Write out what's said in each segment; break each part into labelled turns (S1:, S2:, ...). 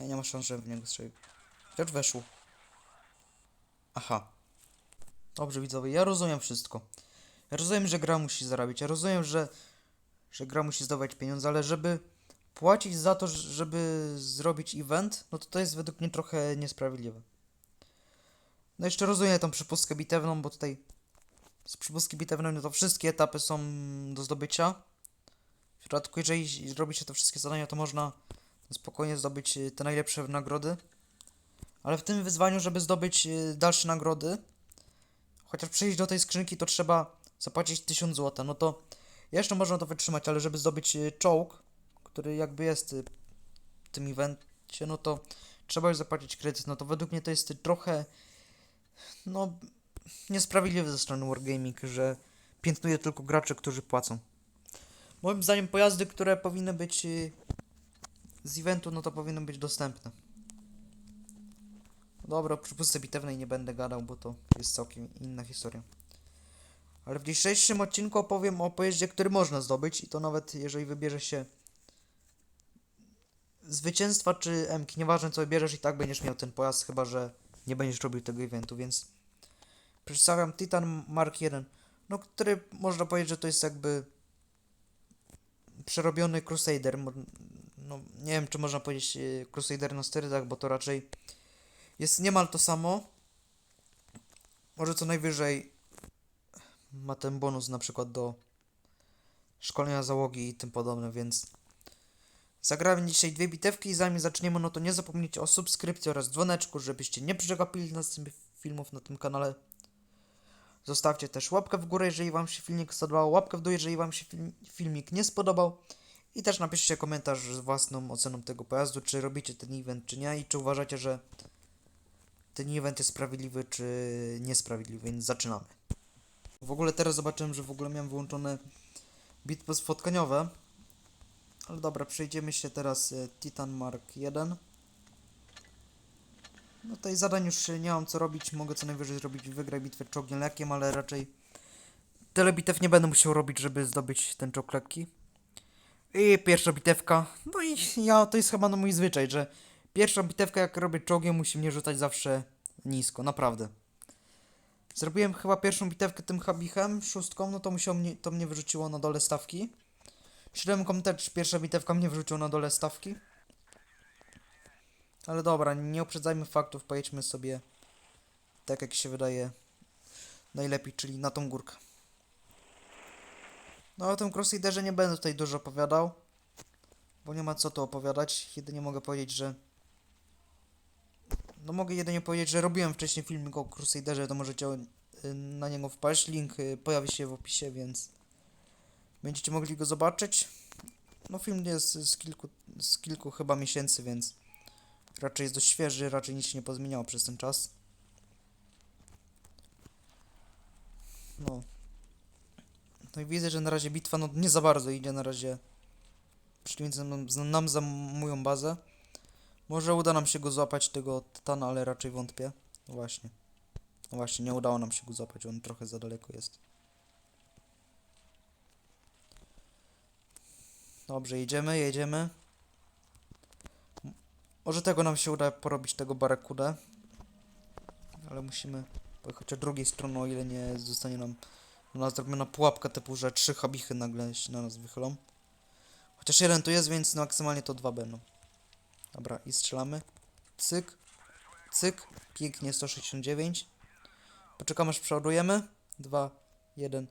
S1: Ja nie ma szans, że w niego strzelił. Chociaż weszło. Aha. Dobrze widzowie, ja rozumiem wszystko. Ja rozumiem, że gra musi zarabiać. Ja rozumiem, że, że gra musi zdawać pieniądze, ale żeby płacić za to, żeby zrobić event, no to to jest według mnie trochę niesprawiedliwe. No jeszcze rozumiem tą przypustkę bitewną, bo tutaj z przypustki bitewnej no to wszystkie etapy są do zdobycia. W przypadku, jeżeli robi się te wszystkie zadania, to można spokojnie zdobyć y, te najlepsze nagrody. Ale w tym wyzwaniu, żeby zdobyć y, dalsze nagrody, chociaż przejść do tej skrzynki, to trzeba zapłacić 1000 zł. No to jeszcze można to wytrzymać, ale żeby zdobyć y, czołg, który jakby jest w tym evencie, no to trzeba już zapłacić kredyt. No to według mnie to jest trochę, no, niesprawiedliwe ze strony Wargaming, że piętnuje tylko graczy, którzy płacą. Moim zdaniem pojazdy, które powinny być z eventu, no to powinny być dostępne. Dobra, o przypustce bitewnej nie będę gadał, bo to jest całkiem inna historia. Ale w dzisiejszym odcinku opowiem o pojeździe, który można zdobyć i to nawet jeżeli wybierze się zwycięstwa czy MK, nieważne co wybierzesz i tak będziesz miał ten pojazd, chyba że nie będziesz robił tego eventu, więc przedstawiam Titan Mark 1, no który można powiedzieć, że to jest jakby przerobiony Crusader. No, nie wiem, czy można powiedzieć e, Crusader na sterydach, bo to raczej jest niemal to samo. Może co najwyżej ma ten bonus na przykład do szkolenia załogi i tym podobne, więc zagrałem dzisiaj dwie bitewki i zanim zaczniemy, no to nie zapomnijcie o subskrypcji oraz dzwoneczku, żebyście nie przegapili następnych filmów na tym kanale. Zostawcie też łapkę w górę, jeżeli Wam się filmik spodobał, łapkę w dół, jeżeli Wam się film, filmik nie spodobał. I też napiszcie komentarz z własną oceną tego pojazdu, czy robicie ten event, czy nie, i czy uważacie, że ten event jest sprawiedliwy, czy niesprawiedliwy, więc zaczynamy. W ogóle teraz zobaczyłem, że w ogóle miałem wyłączone bitwy spotkaniowe. Ale dobra, przejdziemy się teraz e, Titan Mark 1. No tutaj zadań już nie mam co robić, mogę co najwyżej zrobić wygraj bitwę czołgiem lekkim, ale raczej tyle bitew nie będę musiał robić, żeby zdobyć ten czołg lekki. I pierwsza bitewka, no i ja, to jest chyba no mój zwyczaj, że pierwsza bitewka jak robię czołgiem musi mnie rzucać zawsze nisko, naprawdę. Zrobiłem chyba pierwszą bitewkę tym habichem, szóstką, no to musiał mnie, to mnie wyrzuciło na dole stawki. Siódemką też pierwsza bitewka mnie wyrzuciła na dole stawki. Ale dobra, nie uprzedzajmy faktów, pojedźmy sobie tak jak się wydaje najlepiej, czyli na tą górkę. No o tym Crusaderze nie będę tutaj dużo opowiadał, bo nie ma co tu opowiadać. Jedynie mogę powiedzieć, że no mogę jedynie powiedzieć, że robiłem wcześniej filmik o Crusaderze, to możecie y, na niego wpaść. Link y, pojawi się w opisie, więc będziecie mogli go zobaczyć. No film jest z kilku, z kilku chyba miesięcy, więc raczej jest dość świeży, raczej nic się nie pozmieniało przez ten czas. No. No i widzę, że na razie bitwa no nie za bardzo idzie na razie. Przeciwnicy nam, nam zamują bazę. Może uda nam się go złapać, tego Tytana, ale raczej wątpię. No właśnie. No właśnie, nie udało nam się go złapać, on trochę za daleko jest. Dobrze, jedziemy, jedziemy. Może tego nam się uda porobić, tego barakudę. Ale musimy pojechać od drugiej strony, o ile nie zostanie nam u nas zrobiona pułapka typu, że trzy habichy nagle się na nas wychylą. Chociaż jeden tu jest, więc maksymalnie to dwa będą. Dobra, i strzelamy. Cyk. Cyk. Pięknie, 169. Poczekamy aż przeładujemy. 2, 1,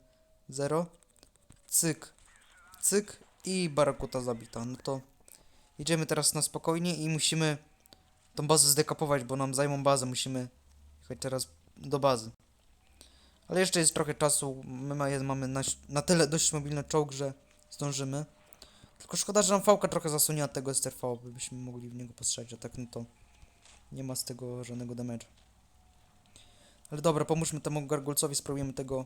S1: 0. Cyk. Cyk. I barakuta zabita. No to jedziemy teraz na spokojnie i musimy tą bazę zdekapować, bo nam zajmą bazę. Musimy jechać teraz do bazy. Ale jeszcze jest trochę czasu. My ma- mamy na, na tyle dość mobilny czołg, że zdążymy. Tylko szkoda, że nam fałka trochę zasłoniła tego STRV, byśmy mogli w niego postrzelić, a tak no to nie ma z tego żadnego damage. Ale dobra, pomóżmy temu gargulcowi, spróbujemy tego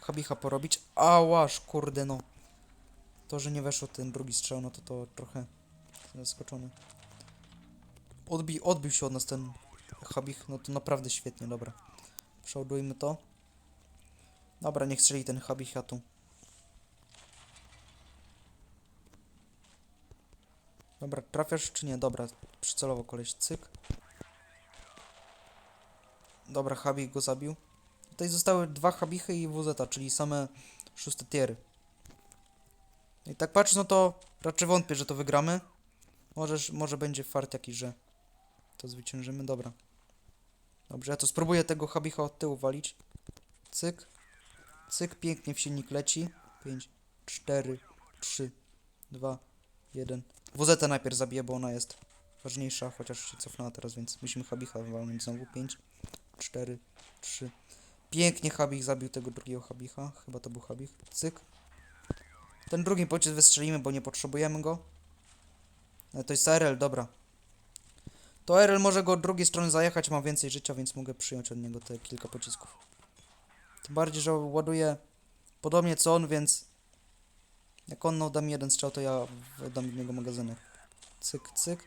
S1: habicha porobić. Ałaż, kurde no. To, że nie weszło ten drugi strzał, no to to trochę zaskoczony. Odbi odbił się od nas ten habich, no to naprawdę świetnie, dobra. Przeładujmy to. Dobra, niech strzeli ten habich, ja tu. Dobra, trafiasz czy nie? Dobra, Przycelował koleś, cyk. Dobra, Habik go zabił. Tutaj zostały dwa Habichy i WZ, czyli same szóste tiery. I tak patrz, no to raczej wątpię, że to wygramy. Możesz, może będzie fart jakiś, że to zwyciężymy. Dobra. Dobrze, ja to spróbuję tego Habicha od tyłu walić. Cyk. Cyk, pięknie w silnik leci. 5, 4, 3, 2, 1. WZ najpierw zabiję, bo ona jest ważniejsza, chociaż się cofnęła teraz, więc musimy Habicha walnąć znowu. 5, 4, 3. Pięknie Habich zabił tego drugiego Habicha. Chyba to był Habich. Cyk. Ten drugi pocisk wystrzelimy, bo nie potrzebujemy go. Ale to jest RL, dobra. To RL może go od drugiej strony zajechać, ma więcej życia, więc mogę przyjąć od niego te kilka pocisków. Tym bardziej, że ładuje podobnie co on, więc jak on no, da mi jeden strzał, to ja dam w niego magazynek. Cyk, cyk.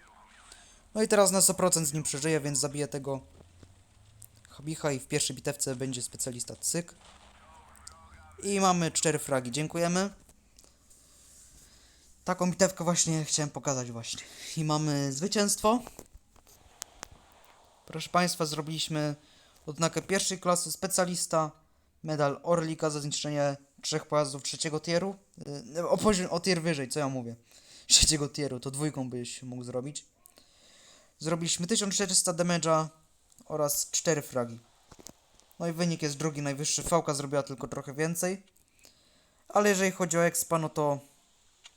S1: No i teraz na 100% z nim przeżyję, więc zabiję tego Habicha i w pierwszej bitewce będzie specjalista. Cyk. I mamy cztery fragi. Dziękujemy. Taką bitewkę właśnie chciałem pokazać właśnie. I mamy zwycięstwo. Proszę Państwa, zrobiliśmy odznakę pierwszej klasy specjalista, medal Orlika za zniszczenie trzech pojazdów trzeciego tieru. Yy, o, poziom, o tier wyżej, co ja mówię? Trzeciego tieru, to dwójką byś mógł zrobić. Zrobiliśmy 1400 damage'a oraz 4 fragi. No i wynik jest drugi najwyższy. Fałka zrobiła tylko trochę więcej. Ale jeżeli chodzi o expa, no to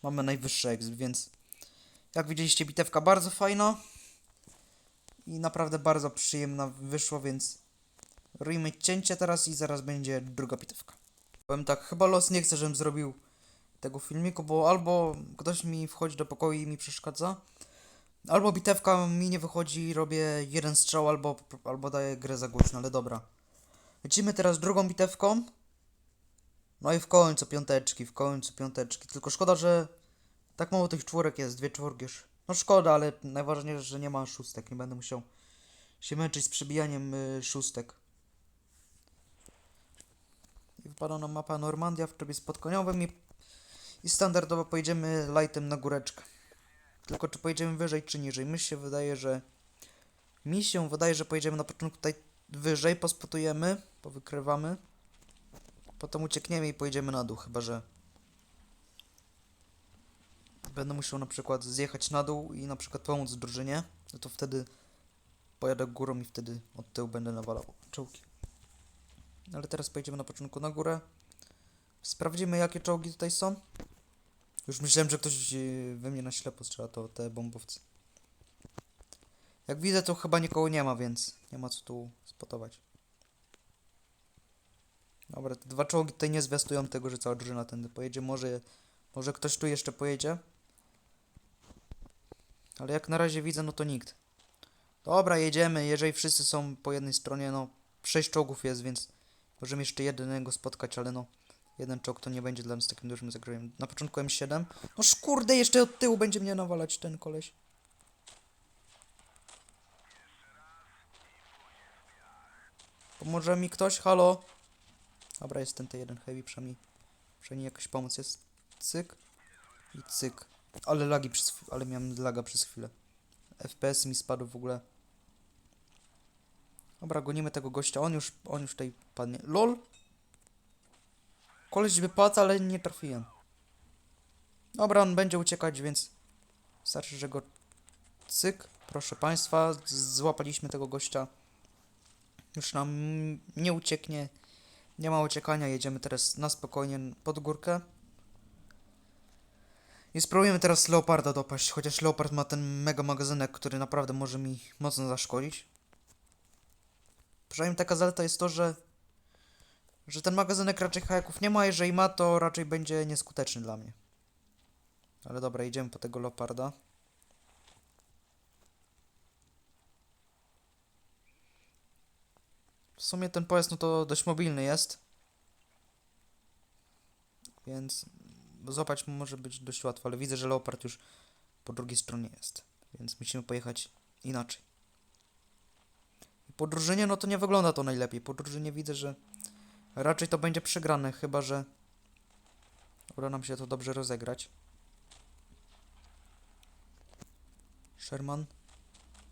S1: mamy najwyższy exp, więc jak widzieliście bitewka bardzo fajna i naprawdę bardzo przyjemna wyszło, więc robimy cięcie teraz i zaraz będzie druga bitewka. Powiem tak, chyba los nie chce, żebym zrobił tego filmiku, bo albo ktoś mi wchodzi do pokoju i mi przeszkadza, albo bitewka mi nie wychodzi, robię jeden strzał, albo, albo daję grę za głośno, ale dobra. Lecimy teraz drugą bitewką. No i w końcu piąteczki, w końcu piąteczki. Tylko szkoda, że tak mało tych czwórek jest, dwie czwórki już. No szkoda, ale najważniejsze, że nie ma szóstek. Nie będę musiał się męczyć z przebijaniem y, szóstek. I wypada nam mapa Normandia w trybie spotkaniowym i, i standardowo pojedziemy lightem na góreczkę. Tylko czy pojedziemy wyżej czy niżej? Mi się wydaje, że mi się wydaje, że pojedziemy na początku tutaj wyżej, pospotujemy, powykrywamy. Potem uciekniemy i pojedziemy na dół, chyba że będę musiał na przykład zjechać na dół i na przykład pomóc drużynie, no to wtedy pojadę górą i wtedy od tyłu będę nawalał czołgi. Ale teraz pojedziemy na początku na górę. Sprawdzimy jakie czołgi tutaj są. Już myślałem, że ktoś e, we mnie na ślepo strzela, to te bombowce. Jak widzę, to chyba nikogo nie ma, więc nie ma co tu spotować. Dobra, te dwa czołgi tutaj nie zwiastują tego, że cała drużyna tędy pojedzie. Może, może ktoś tu jeszcze pojedzie. Ale jak na razie widzę, no to nikt. Dobra, jedziemy. Jeżeli wszyscy są po jednej stronie, no sześć czołgów jest, więc możemy jeszcze jednego spotkać, ale no jeden czołg to nie będzie dla nas takim dużym zagrożeniem. Na początku M7. No szkurde, jeszcze od tyłu będzie mnie nawalać ten koleś. Pomoże mi ktoś? Halo? Dobra, jest ten T1 Heavy, przynajmniej, przynajmniej jakaś pomoc jest. Cyk i cyk. Ale lagi przez, ale miałem laga przez chwilę. FPS mi spadł w ogóle. Dobra, gonimy tego gościa. On już, on już tutaj padnie. LOL! Koleś wypadł, ale nie trafiłem. Dobra, on będzie uciekać, więc wystarczy, że go cyk. Proszę Państwa, złapaliśmy tego gościa. Już nam nie ucieknie. Nie ma uciekania, jedziemy teraz na spokojnie pod górkę. I spróbujemy teraz Leoparda dopaść, chociaż Leopard ma ten mega magazynek, który naprawdę może mi mocno zaszkodzić. Przynajmniej taka zaleta jest to, że że ten magazynek raczej hajaków nie ma, jeżeli ma, to raczej będzie nieskuteczny dla mnie. Ale dobra, idziemy po tego Leoparda. W sumie ten pojazd no to dość mobilny jest. Więc złapać może być dość łatwo, ale widzę, że Leopard już po drugiej stronie jest. Więc musimy pojechać inaczej. Po drużynie no to nie wygląda to najlepiej. Po drużynie widzę, że raczej to będzie przegrane, chyba że uda nam się to dobrze rozegrać. Sherman.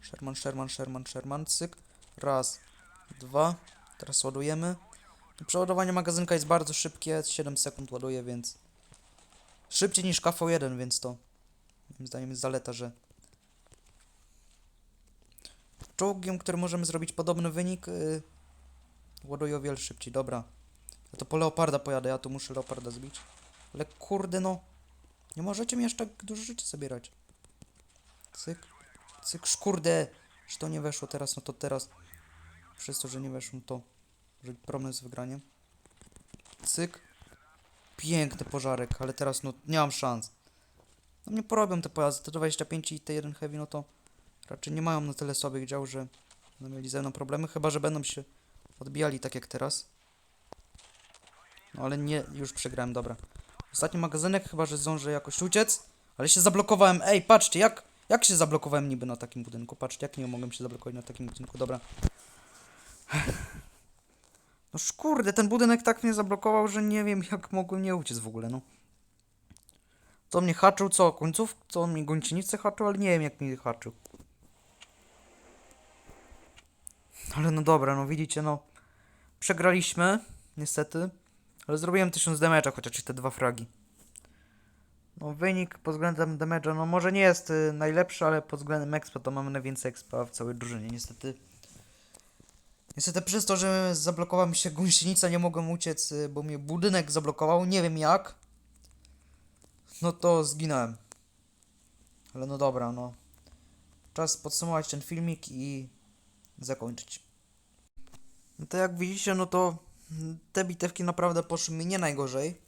S1: Sherman, Sherman, Sherman, Sherman, cyk. Raz, dwa. Teraz ładujemy. Przeładowanie magazynka jest bardzo szybkie, 7 sekund ładuje, więc szybciej niż KV1, więc to moim zdaniem jest zaleta, że czołgiem, który możemy zrobić podobny wynik, yy, o wiele szybciej. Dobra. Ja to po leoparda pojadę, ja tu muszę leoparda zbić. Ale kurde no, nie możecie mi aż tak dużo życia zabierać. Cyk, cyk, szkurde, że to nie weszło teraz, no to teraz przez to, że nie weszło, no to być problem z wygraniem. Cyk. Piękny pożarek, ale teraz no nie mam szans. No nie porobią te pojazdy, te 25 i te 1 heavy, no to raczej nie mają na tyle słabych dział, że będą mieli ze mną problemy, chyba że będą się odbijali tak jak teraz. No ale nie, już przegrałem, dobra. Ostatni magazynek, chyba że zdążę jakoś uciec, ale się zablokowałem. Ej, patrzcie, jak, jak się zablokowałem niby na takim budynku. Patrzcie, jak nie mogłem się zablokować na takim budynku, dobra. No szkurde, ten budynek tak mnie zablokował, że nie wiem jak mogłem nie uciec w ogóle, no. Co mnie haczył, co końców, co on mi gończynicę haczył, ale nie wiem jak mi haczył. Ale no dobra, no widzicie, no. Przegraliśmy, niestety. Ale zrobiłem 1000 damage'a, chociaż te dwa fragi. No wynik pod względem damage'a, no może nie jest y, najlepszy, ale pod względem expa to mamy najwięcej expa w całej drużynie, niestety. Niestety przez to, że zablokowała mi się gąsienica, nie mogłem uciec, y, bo mnie budynek zablokował, nie wiem jak. No to zginąłem. Ale no dobra, no. Czas podsumować ten filmik i zakończyć. No to jak widzicie, no to te bitewki naprawdę poszły mi nie najgorzej.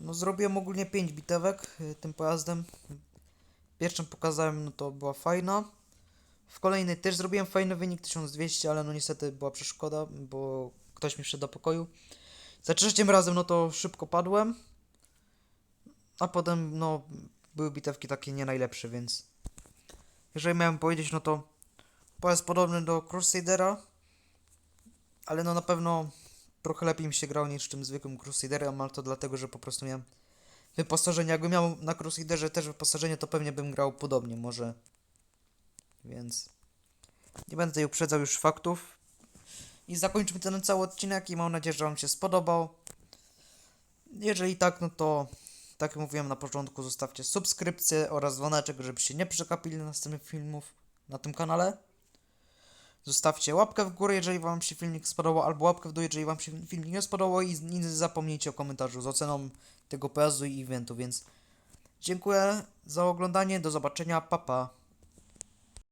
S1: No zrobiłem ogólnie 5 bitewek y, tym pojazdem. Pierwszą pokazałem, no to była fajna. W kolejnej też zrobiłem fajny wynik 1200, ale no niestety była przeszkoda, bo ktoś mi wszedł do pokoju. Za trzecim razem no to szybko padłem. A potem no były bitewki takie nie najlepsze, więc jeżeli miałem powiedzieć, no to pojazd podobny do Crusadera, ale no na pewno trochę lepiej mi się grał niż tym zwykłym Crusaderem, ale to dlatego, że po prostu miałem wyposażenie. Jakbym miał na Crusaderze też wyposażenie, to pewnie bym grał podobnie, może. Więc nie będę tutaj uprzedzał już faktów. I zakończmy ten cały odcinek i mam nadzieję, że Wam się spodobał. Jeżeli tak, no to tak jak mówiłem na początku, zostawcie subskrypcję oraz dzwoneczek, żebyście nie przekapili następnych filmów na tym kanale. Zostawcie łapkę w górę, jeżeli Wam się filmik spodobał, albo łapkę w dół, jeżeli Wam się filmik nie spodobał i nie zapomnijcie o komentarzu z oceną tego pojazdu i eventu, więc dziękuję za oglądanie, do zobaczenia, pa pa.